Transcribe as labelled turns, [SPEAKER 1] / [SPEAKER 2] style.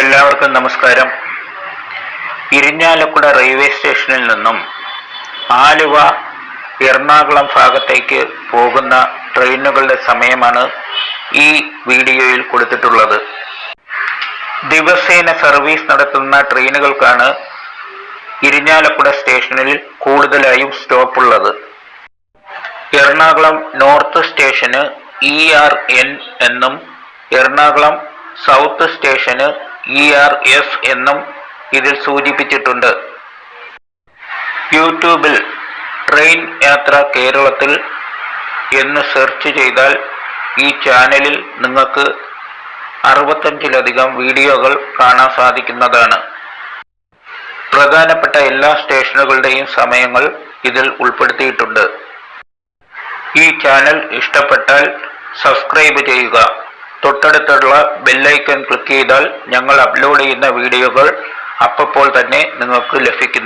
[SPEAKER 1] എല്ലാവർക്കും നമസ്കാരം. ഇരിഞ്ഞാലക്കുട റെയിൽവേ സ്റ്റേഷനിൽ നിന്നും ആലുവ എറണാകുളം ഭാഗത്തേക്ക് പോകുന്ന ട്രെയിനുകളുടെ സമയമാണ് ഈ വീഡിയോയിൽ കൊടുത്തിട്ടുള്ളത്. ദിവസേന സർവീസ് നടത്തുന്ന ട്രെയിനുകൾക്കാണ് ഇരിഞ്ഞാലക്കുട സ്റ്റേഷനിൽ കൂടുതലായും സ്റ്റോപ്പ് ഉള്ളത് എറണാകുളം നോർത്ത് സ്റ്റേഷന് ഇ ആർ എൻ എന്നും എറണാകുളം സൗത്ത് സ്റ്റേഷന് ഇ ആർ എഫ് എന്നും ഇതിൽ സൂചിപ്പിച്ചിട്ടുണ്ട്. യൂട്യൂബിൽ ട്രെയിൻ യാത്ര കേരളത്തിൽ എന്ന് സെർച്ച് ചെയ്താൽ ഈ ചാനലിൽ നിങ്ങൾക്ക് അറുപത്തഞ്ചിലധികം വീഡിയോകൾ കാണാൻ സാധിക്കുന്നതാണ്. പ്രധാനപ്പെട്ട എല്ലാ സ്റ്റേഷനുകളുടെയും സമയങ്ങൾ ഇതിൽ ഉൾപ്പെടുത്തിയിട്ടുണ്ട്. ഈ ചാനൽ ഇഷ്ടപ്പെട്ടാൽ സബ്സ്ക്രൈബ് ചെയ്യുക. തൊട്ടടുത്തുള്ള ബെല്ലൈക്കൺ ക്ലിക്ക് ചെയ്താൽ ഞങ്ങൾ അപ്ലോഡ് ചെയ്യുന്ന വീഡിയോകൾ അപ്പോൾ തന്നെ നിങ്ങൾക്ക് ലഭിക്കുന്ന.